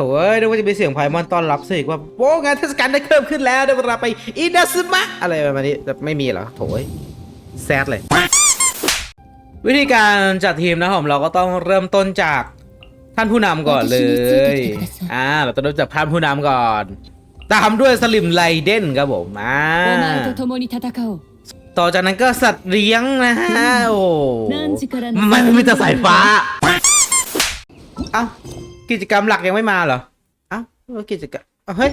ถเอ้ยนึกว่าจะมีเสียงไพมอนต้อนรับสิว่าโอ้งานเทศกาลได้เพิ่มขึ้นแล้วได้เวลาไปอินดัสมะอะไรประมาณนี้แต่ไม่มีหรอโถยแซดเลย วิธีการจัดทีมนะผมเราก็ต้องเริ่มต้นจากท่านผู้นำก่อนเลย อ่าเราต้องเริ่มจากท่านผู้นำก่อน ตามด้วยสลิมไลเดนครับผมอ่าต่อจากนั้นก็สัตว์เลี้ยงนะฮะโอ้ม่ไม่จะสายฟ้าเอ้า กิจกรรมหลักยังไม่มาเหรออ้าเออกิจกรรมเฮ้ย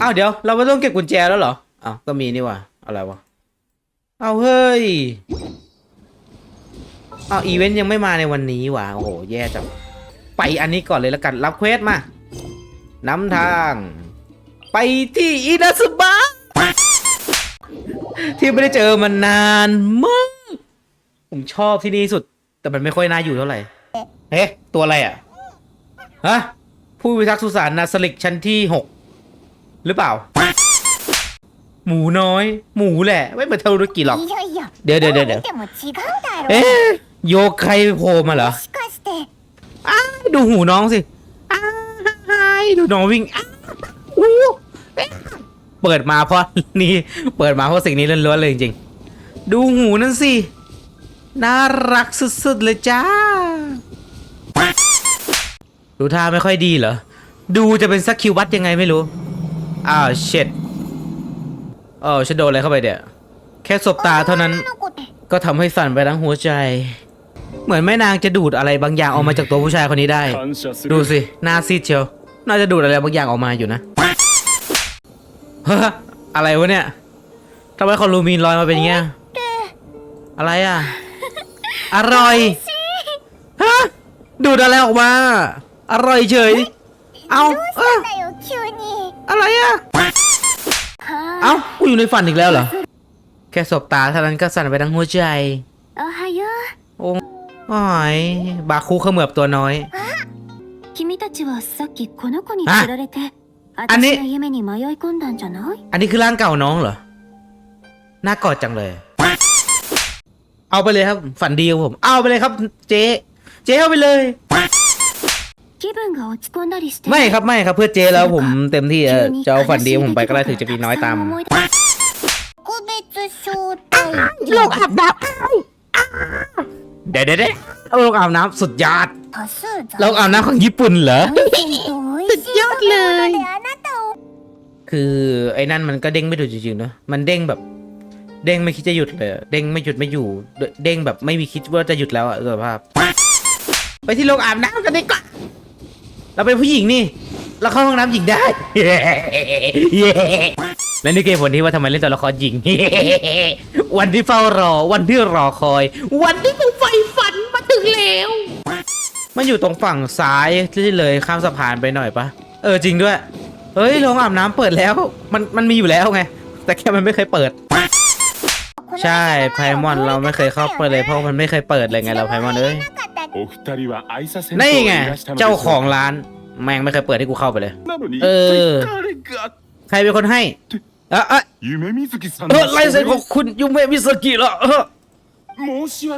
อ้าวเดี๋ยวเราไม่ต้องเก็บกุญแจแล้วเหรออ้าวก็มีนี่ว่าอะไรวะเอ้าเฮ้ยเอ้าอีเวนต์ยังไม่มาในวันนี้ว่ะโอ้โหแย่จังไปอันนี้ก่อนเลยแล้วกันรับเควสมานำทาง ไปที่อินาสบะที่ไม่ได้เจอมานานมาก ผมชอบที่นี่สุด แต่มันไม่ค่อยน่าอยู่เท่าไหร่ เฮ้ ตัวอะไรอะ ฮะ ผู้พิทักษ์สุสานนาสลิกชั้นที่หกหรือเปล่า หมูน้อย หมูแหละ ไม่เหมือนเทารุกิหรอก いやいや เดี๋ยวเดี๋ยวเดี๋ยวเดี๋ยว どう見ても違うだろ เอ๊ะโยใครโผล่มาเหรอ もしかして อ้าวดูหูน้องสิอ้าวดูน้องวิ่งอ้าวอู้เอ๊ะเปิดมาเพราะนี่ เปิดมาเพราะสิ่งนี้ล้วนๆเลยจริงๆ ดูหูนั่นสิ น่ารักสุดๆเลยจ้า ดูท่าไม่ค่อยดีเหรอ ดูจะเป็นสักคิวบัตยังไงไม่รู้ อ้าวเช็ดเออฉันโดนอะไรเข้าไปเดี๋ยแค่สบตาเท่านั้น 女の子って ก็ทำให้สั่นไปทั้งหัวใจ เหมือนแม่นางจะดูดอะไรบางอย่างออกมาจากตัวผู้ชายคนนี้ได้ 感謝す ดู る สิหน้าซีดเชียว น่าจะดูดอะไรบางอย่างออกมาอยู่นะเฮ้ออะไรวะเนี่ยทำไมคอลูมีนลอยมาเป็นอย่างเงี้ย อะไรอ่ะ อร่อย ฮะ ดูดอะไรออกมา อร่อยเฉย เอาเอออะไรอะเอ้ากูอยู่ในฝันอีกแล้วเหรอ แค่สบตาเท่านั้นก็สั่นไปทั้งหัวใจโอ้ฮยะโอ้ยบาคูเขมือบตัวน้อยอันนี้อันนี้คือร่างเก่าน้องเหรอน่ากอดจังเลย เอาไปเลยครับ ฝันดีของผม เอาไปเลยครับ เจ๊ เจ๊เอาไปเลย ไม่ครับไม่ครับเพื่อเจแล้วผมเต็มที่จะเอาฝันดีผมไปก็ได้ถึงจะมีน้อยตามโลกอาบน้ำเด็ดเดี๋ยวโลกอาบน้ำสุดยอดโลกอาบน้ำของญี่ปุ่นเหรอสุดยอดเลย คือไอ้นั่นมันก็เด้งไม่หยุดจริงๆนะมันเด้งแบบ เด้งไม่คิดจะหยุดเลยเด้งไม่หยุดไม่อยู่ เด้งแบบไม่มีคิดว่าจะหยุดแล้วอะเภาพไปที่โรงอาบน้ำกันดีกว่า เราเป็นผู้หญิงนี่ เราเข้าห้องน้ำหญิงได้ และนี่คือผลที่ว่าทำไมเล่นตัวละครหญิง วันที่เฝ้ารอ วันที่รอคอย วันที่ผมใฝ่ฝันมาถึงแล้ว มันอยู่ตรงฝั่งซ้ายที่เลยข้ามสะพานไปหน่อยปะเออจริงด้วย เฮ้ยโรงอาบน้ำเปิดแล้ว มันมันมีอยู่แล้วไง แต่แค่มันไม่เคยเปิด ใช่ไพมอนเราไม่เคยเข้าไปเลยเพราะมันไม่เคยเปิดเลยไงเราไพมอนเอ้ย นี่ไง เจ้าของร้าน แมงไม่เคยเปิดให้กูเข้าไปเลย เออ ใครเป็นคนให้อะอะเออไลเซนของคุณยูเมมิสกิเหรอ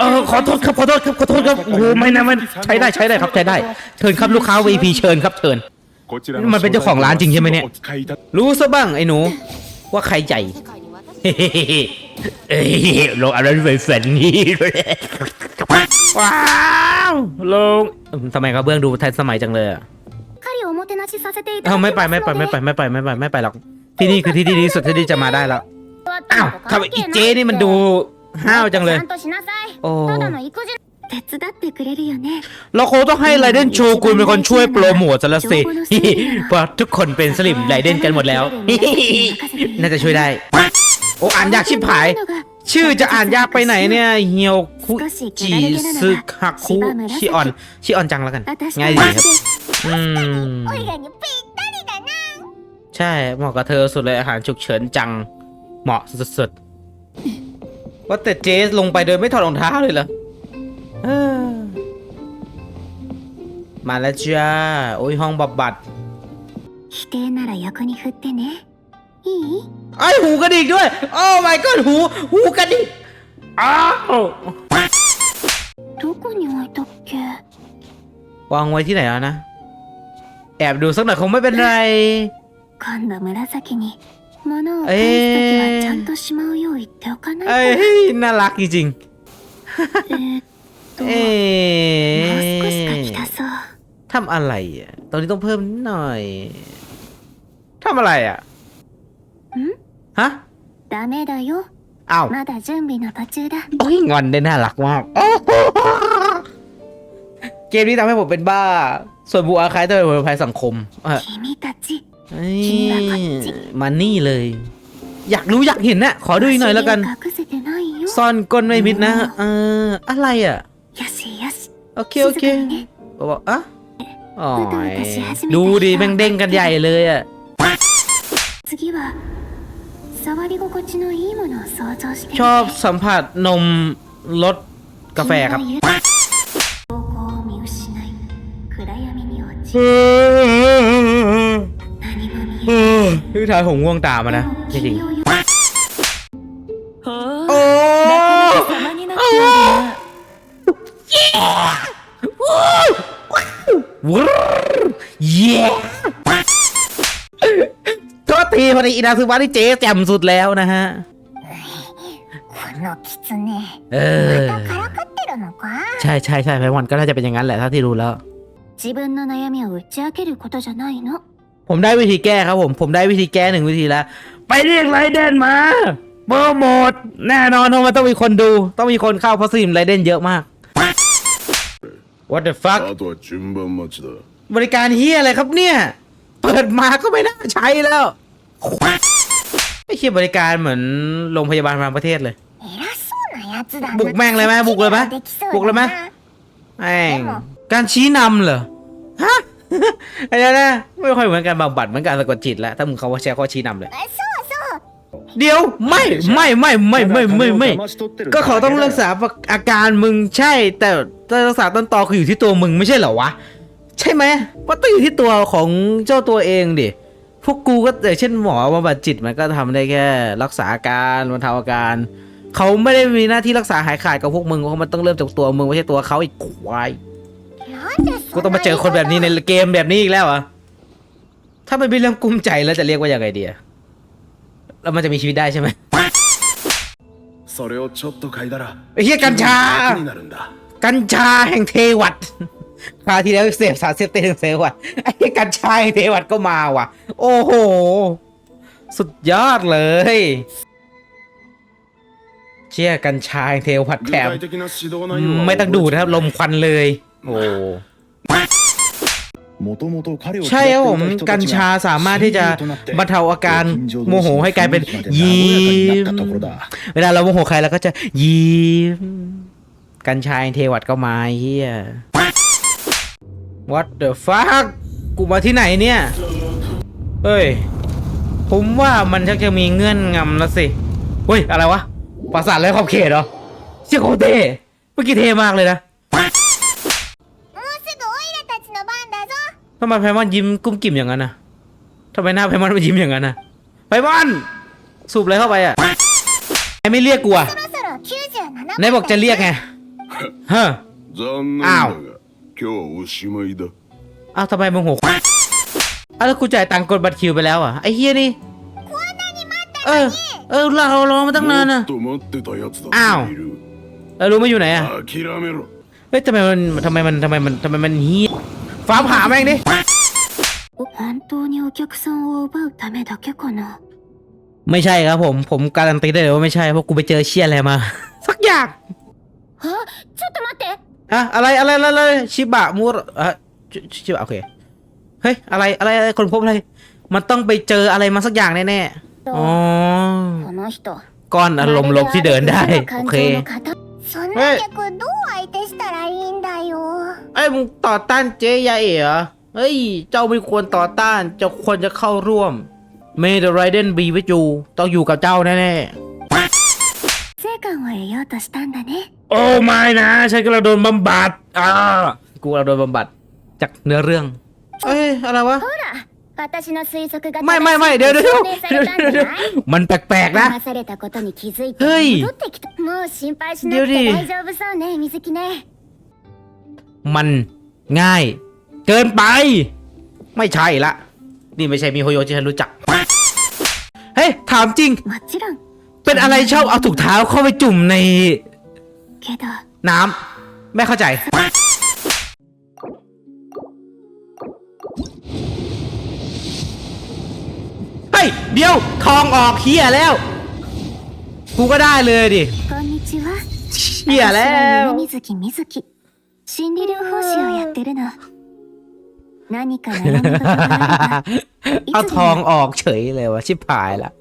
เออขอโทษครับขอโทษครับขอโทษครับโอ้ไม่นะมันใช้ได้ใช้ได้ครับใช้ได้เชิญครับลูกค้า VIP เชิญครับเชิญมันเป็นเจ้าของร้านจริงใช่ไหมเนี่ยรู้ซะบ้างไอ้หนู ว่าใครใหญ่ เอ้ยลงอะไรด้นเป็นแฟนนี่เลยว้าวลงสมัยกัาเบื้องดูทันสมัยจังเลยอะเอาไม่ไปไม่ไปไม่ไปไม่ไปไม่ไปไม่ไปหรอกที่นี่คือที่ดีที่สุดที่ที่จะมาได้แล้วอ้าวทำไมอีเจนี่มันดูห้าวจังเลยโอ้เราคงต้องให้ไรเดนชูกุลเป็นคนช่วยโปรโมทซะละสิเพราะทุกคนเป็นสลิมไรเดนกันหมดแล้ว น่าจะช่วยได้ โอ้อ่านยากชิบหาย ชื่อจะอ่านยากไปไหนเนี่ยเฮียวคุจิซึคักคุชิออนชิออนจังแล้วกัน ง่ายดีครับ อืม オイラにぴったりだな ใช่เหมาะกับเธอสุดเลยอาหารฉุกเฉินจัง เหมาะสุดๆว่าแต่เจสลงไปโดยไม่ถอดรองเท้าเลยเหรอเออมาแล้วจ้า โอ้ยห้องบำบัด 否定なら横に振ってねいい ไอยหูกระดิกด้วย โอ้ my god หู หูกระดิก อ้าว どこに置いたっけ วางไว้ที่ไหนแล้วนะ แอบดูสักหน่อยคงไม่เป็นไร 今度紫に物をえー返すときはちゃんとしまうよう言っておかないと、 เอ้ยน่ารักจริง えーっと ๆ เอ๊ もう少し書き ะ 足そう ทำอะไรอ่ะ ตอนนี้ต้องเพิ่มนิดหน่อยทำอะไรอ่ะ ん ฮะ ダメだよ อ้าว まだ準備の途中だ โอ้ยงอนได้น่ารักมากโอ้โหเกมนี้ทำให้ผมเป็นบ้า ส่วนบูอาคายต้องเป็นผลภัยสังคมเออ 君たち เอ้ยมานี่เลย อยากรู้อยากเห็นน่ะ ขอดูอีกหน่อยแล้วกัน 隠せてないよ ซ่อนก้นไม่มิดนะ เออ อะไรอ่ะ よしよし โอเค โอเค 静かにね บอกอ่ะอ๋อดูดิแม่งเด้งกันใหญ่เลยอ่ะ 次は 触り心地のいいものを想像してみて ชอบสัมผัสนมรสกาแฟครับ 君が方向を見失い暗闇に落ち何も見え พี่ทายผมง่วงตามมานะ で จ も ริง 君をよほ โอ้ うなかなか様になっておるな ว้าวเย้ ตีพอดีอินาซึวะที่เจ๊แจ่มสุดแล้วนะฮะเออใช่ใช่ใช่ไพวันก็น่าจะเป็นอย่างนั้นแหละถ้าที่รู้แล้วผมได้วิธีแก้ครับผม ผมได้วิธีแก้หนึ่งวิธีแล้ว ไปเรียกไรเดนมาเบอร์หมดแน่นอนเพราะมันต้องมีคนดู ต้องมีคนเข้าเพราะซีมไรเดนเยอะมาก What the fuck บริการเฮียอะไรครับเนี่ย เปิดมาก็ไม่น่าใช้แล้ว ไม่เชียบริการเหมือนโรงพยาบาลบางประเทศเลย บุกแม่งเลยไหมบุกเลยไหมบุกเลยไหมแม่งการชี้นำเหรอฮะอันนี้นะไม่ค่อยเหมือนการบำบัดเหมือนการสะกดจิตแล้วถ้ามึงเขาว่าแชร์ข้อชี้นำเลยเดี๋ยวไม่ไม่ไม่ไม่ไม่ไม่ไม่ ก็ขอต้องรักษาอาการมึงใช่ แต่รักษาต้นตอคืออยู่ที่ตัวมึงไม่ใช่เหรอวะ ใช่ไหมว่าต้องอยู่ที่ตัวของเจ้าตัวเองดิ พวกกูก็อย่างเช่นหมอบำบัดจิตมันก็ทำได้แค่ รักษาอาการบรรเทาอาการเขาไม่ได้มีหน้าที่รักษาหายขาดกับพวกมึงเพราะมันต้องเริ่มจากตัวมึงไม่ใช่ตัวเขาอีกควายกูต้องมาเจอคนแบบนี้ในเกมแบบนี้อีกแล้วอะถ้ามันเป็นเรื่องกุมใจแล้วจะเรียกว่าอย่างไรดีแล้วมันจะมีชีวิตได้ใช่ไหมเฮียกัญชา กัญชาแห่งเทวัต คราที่แล้วเสพสารเสพติดถึงเซวัดไอ้กัญชายเทวัดก็มาว่ะ โอ้โห สุดยอดเลย เชี่ยกัญชายเทวัดแถมไม่ต้องดูนะครับ ลมควันเลย โอ้ใช่ครับผมกัญชาสามารถที่จะบรรเทาอาการโมโหให้กลายเป็นยิ้มเวลาเราโมโหใครเราก็จะยิ้มกัญชาเทวัดก็มาเฮีย What the fuck กูมาที่ไหนเนี่ย เฮ้ย ผมว่ามันชักจะมีเงื่อนงำแล้วสิ เฮ้ย อะไรวะ ปราสาทไร้ขอบเขตเหรอ เชี่ยโคเท่เมื่อกี้เท่มากเลยนะทำไมไพมอนยิ้มกุ้มกิ่มอย่างนั้นนะทำไมหน้าไพมอนมันยิ้มอย่างนั้นนะไพมอน สูบอะไรเข้าไปอะไอไม่เรียกกูอะไหนบอกจะเรียกไงฮ้อ้าว 今日はおしまいだ อ้าวทำไมมึงหัวอ้าวแล้วกูจ่ายตังค์กดบัตรคิวไปแล้วอ่ะไอ้เฮียนี่เออ เออเรารอมาตั้งนาน も นะ っと待ってたやつだ อ้าว っている แล้วรู้มาอยู่ไหนอ่ะ 諦めろ เฮ้ยทำไมมันทำไมมันทำไมมันทำไมมันเฮียฟ้าผ่าแม่งดิ 本当にお客さんを奪うためだけかな ไม่ใช่ครับผม ผมการันตีได้เลยว่าไม่ใช่เพราะกูไปเจอเชี่ยอะไรมา สักอย่าง あちょっと待って ฮะอะไรอะไรอะไรชิบะมูรอะชิบะโอเคเฮ้ยอะไรอะไรอะไรคนพบอะไรมันต้องไปเจออะไรมาสักอย่างแน่แน่อ๋อก้อนอารมณ์ลบที่เดินได้โอเคเฮ้ยไอ้มึงต่อต้านเจ๊ยาเอ๋เอเฮ้ย เจ้าไม่ควรต่อต้าน เจ้าควรจะเข้าร่วม เมดไรเดนบีวิจูต้องอยู่กับเจ้าแน่แน่ 果を得ようとしたんだね ๆ โอ้ไม่นะ ฉันกำลังโดนบำบัดอ่ากูกำลังโดนบำบัด จากเนื้อเรื่อง เอ้ย อะไรวะ 私の推測が ไม่ไม่ไม่เดี๋ยวเดี๋ยวเดี๋ยว 証明されたんじゃない มันแปลกๆนะ 騙されたことに気づいてเฮ้ย 戻ってきたもう心配しなくเดี๋ยวดิ て大丈夫そうね水木ね มันง่าย เกินไป ไม่ใช่ละ นี่ไม่ใช่มีโฮโยที่ฉันรู้จัก เฮ้ย ถามจริง もちろん เป็นอะไรชอบเอาถุงเท้าเข้าไปจุ่มใน けど น้ำไม่เข้าใจ เฮ้ย เดี๋ยว ทองออกเฮียแล้ว กูก็ได้เลยดิ こんにちは เฮียแล้ 私は ว 夢水木みずき心理療法士をやってるの 何か悩み事があれば เอาทองออกเฉยเลยวะชิบหายละ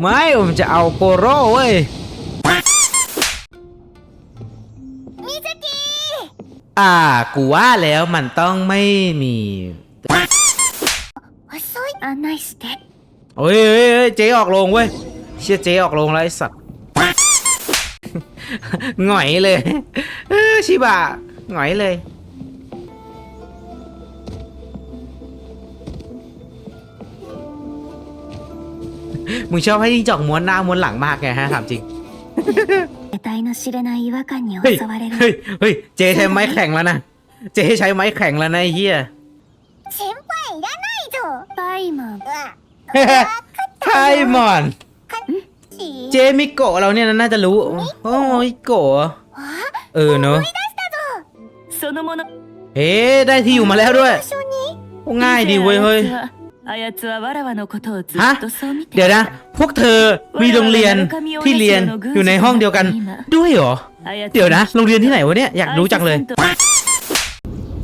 ไม่ผมจะเอาโกโร่เว้ยอ่า กูว่าแล้วมันต้องไม่มี 遅い案内して เฮ้ยเฮ้ยเฮ้ยเจ๊ออกโรงเว้ย เชี่ยเจ๊ออกโรงแล้วไอ้สัตว์ หงอยเลยเออชิบะหงอยเลย มึงชอบให้จิ้งจอกม้วนหน้าม้วนหลังมากไงฮะถามจริง 得体の知れない違和感に เฮ้ย 襲われる เฮ้ย เฮ้ย เจ๊ใช้ไม้แข็งแล้วนะ เจ๊ใช้ไม้แข็งแล้วนะไอ้เฮีย 先輩いらないぞパイマン ไทมอน เจมิโกะเราเนี่ยน่าจะรู้ โอ้ยโกะเออเนอะ そのもの เฮ้ได้ที่อยู่มาแล้วด้วย 場所に โอ้ง่ายดีเว้ยเฮ้ย あやつは ฮะเดี๋ยวนะ พวกเธอมีโรงเรียนที่เรียนอยู่ในห้องเดียวกัน ด้วยหรอ เดี๋ยวนะ โรงเรียนที่ไหนวะเนี่ยอยากรู้จังเลย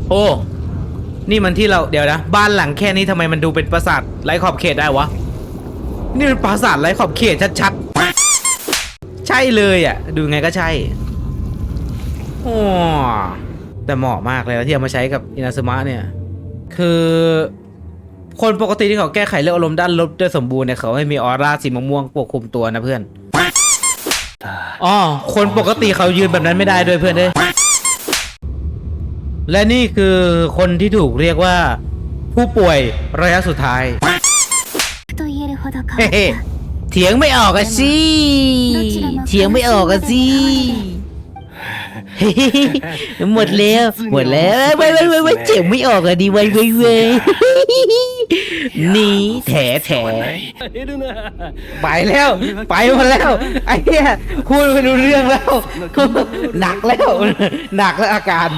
โอ้ นี่มันที่เราเดี๋ยวนะ บ้านหลังแค่นี้ทำไมมันดูเป็นปราสาทไร้ขอบเขตได้วะ นี่เป็นปราสาทไร้ขอบเขตชัดๆ ใช่เลยอะ ดูไงก็ใช่โอ้แต่เหมาะมากเลยนะที่เอามาใช้กับอินาซมะเนี่ย คือ คนปกติที่เขาแก้ไขเรื่องอารมณ์ด้านลบได้สมบูรณ์เนี่ยเขาให้มีออร่าสีม่วงปกคลุมตัวนะเพื่อนอ๋อคนปกติเขายืนแบบนั้นไม่ได้ด้วยเพื่อนเลยและนี่คือคนที่ถูกเรียกว่า ผู้ป่วยระยะสุดท้ายเถียงไม่ออกอะสิเถียงไม่ออกอะสิ หมดแล้ว หมดแล้วไว้ไว้ไว้ไเจ็บไม่ออกอะดีไว้ไว้ไว้หนี่แถแถไปแล้ว ไปหมดแล้วไอ้เหี้ยพูดไม่รู้เรื่องแล้วหนักแล้ว หนักแล้วอาการ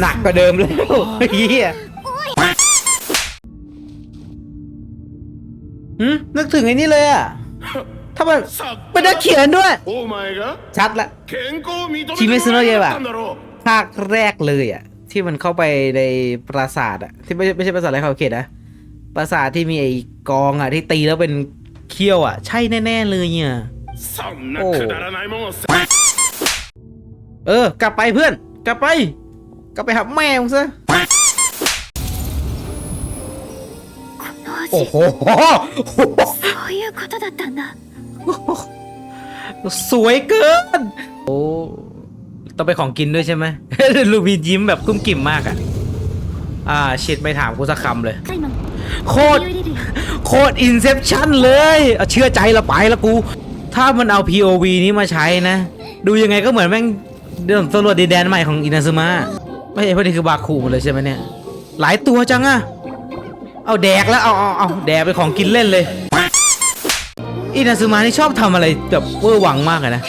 หนักกว่าเดิมแล้วเหี้ยนึกถึงไอ้นี่เลยอะ ถ้ามันเป็นนักเขียนด้วย お前が ชัดละ 健康を認めて鬼滅の刃もらったんだろう ภาคแรกเลยอ่ะ ที่มันเข้าไปในปราสาทอ่ะ ที่ไม่ใช่ไม่ใช่ปราสาทอะไรเขาเขตนะปราสาทที่มีไอ้กองอ่ะ ที่ตีแล้วเป็นเขี้ยวอ่ะ ใช่แน่ๆเลยเนี่ย そんなおうくだらないもんをさ เออ กลับไปเพื่อน กลับไป กลับไปหาแม่มึงซะ この โอ้ 味 โห そういうことだったんだ สวยเกิน โอ้ ต้องไปของกินด้วยใช่ไหม ลูบียิ้มแบบกุ้มกิ่มมากอะ อ่าชิดไม่ถามกูสักคำเลย โคตร โคตรอินเซพชั่นเลยเชื่อใจเราไปแล้วกู ถ้ามันเอา POV นี้มาใช้นะ ดูยังไงก็เหมือนแม่งเดินสำรวจดีแดนใหม่ของอินาซึมะไม่ใช่พวกนี้คือบาคูหมดเลยใช่ไหมเนี่ย หลายตัวจังอะเอาแดกแล้ว เอาเอาเอาแดกไปของกินเล่นเลย อินาซึมะนี่ชอบทำอะไรแบบเวอร์หวังมากเลยนะ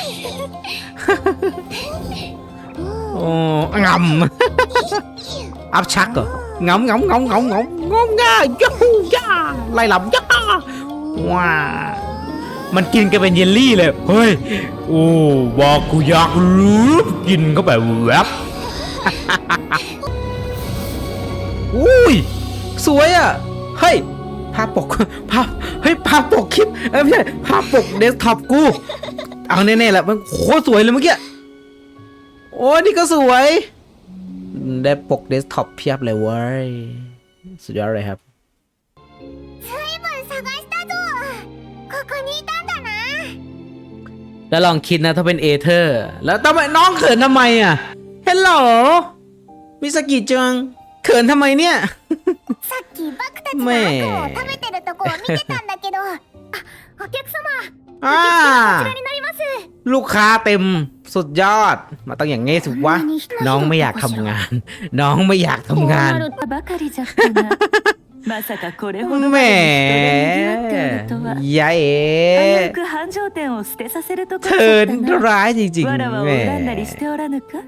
โอ้งำอัพชักเหรองำงำงำงำงำงำง่ายูย่าไล่หลับย่าว้ามันกินกันเป็นเยลลี่เลย เฮ้ย โอ้บอกกูอยากรู้ กินเข้าไปแวบอุ้ย สวยอะ เฮ้ยภาพปกภาพเฮ้ย ภาพปกคลิปไม่ใช่ภาพปกเดสก์ท็อปกู เอาแน่ๆแหละมันโคตรสวยเลยเมื่อกี้ โอ้นี่ก็สวย ได้ปกเดสก์ท็อปเพียบเลยเว้ย สุดยอดเลยครับ แล้วลองคิดนะถ้าเป็นเอเธอร์ แล้วทำไมน้องเขินทำไมอะ เฮลโหลมิสกิจัง เขินทำไมเนี่ย さっきバクたちのめ後を食べてるとこを見てたんだけどあお客様 อ่า こちらになります ลูกค้าเต็มสุดยอด มาต้องอย่างงี้สิวะ น้องไม่อยากทำงาน น้องไม่อยากทำงาน ばかりじゃったな まさかこれほど แหม までに人で賑わっておるとは。 ยายเอ๋ 危うく繁盛店を捨てさせるとこ เธ ろ อ だったな。 ร้ายจริง わらわ ๆ を แหม 恨んだりしておらぬか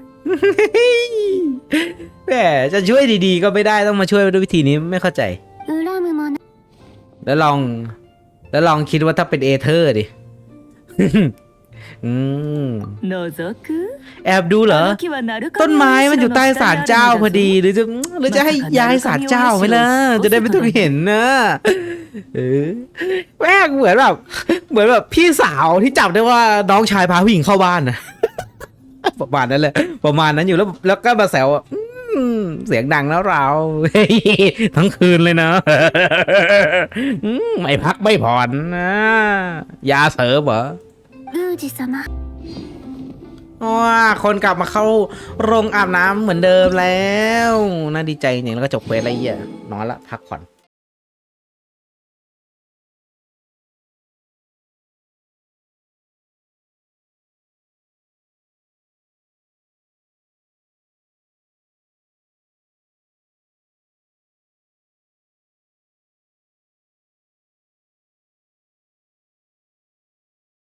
แหมจะช่วยดีๆก็ไม่ได้ต้องมาช่วยด้วยวิธีนี้ไม่เข้าใจ 恨むもの แล้วลอง แล้วลองคิดว่าถ้าเป็นเอเธอร์ดิ อืม 覗く แอบดูเหรอ あの木は鳴神 ต้นไม้มันอยู่ใต้ศาลเจ้าพอดี หรือจะหรือจะให้ย้ายศาลเจ้าไหมล่ะ จะได้ไม่ต้องเห็นนะเออแม่งเหมือนแบบ เหมือนแบบพี่สาวที่จับได้ว่าน้องชายพาผู้หญิงเข้าบ้านนะ ประมาณนั้นเลยประมาณนั้นอยู่แล้วแล้วก็มาแซวเสียงดังแล้วเรา ทั้งคืนเลยเนาะไม่พักไม่ผ่อนนะยาเสริมเหรอว้าคนกลับมาเข้าโรงอาบน้ำเหมือนเดิมแล้ว น่าดีใจอย่างแล้วก็จบเควสอะไรเงี้นอนละพักผ่อน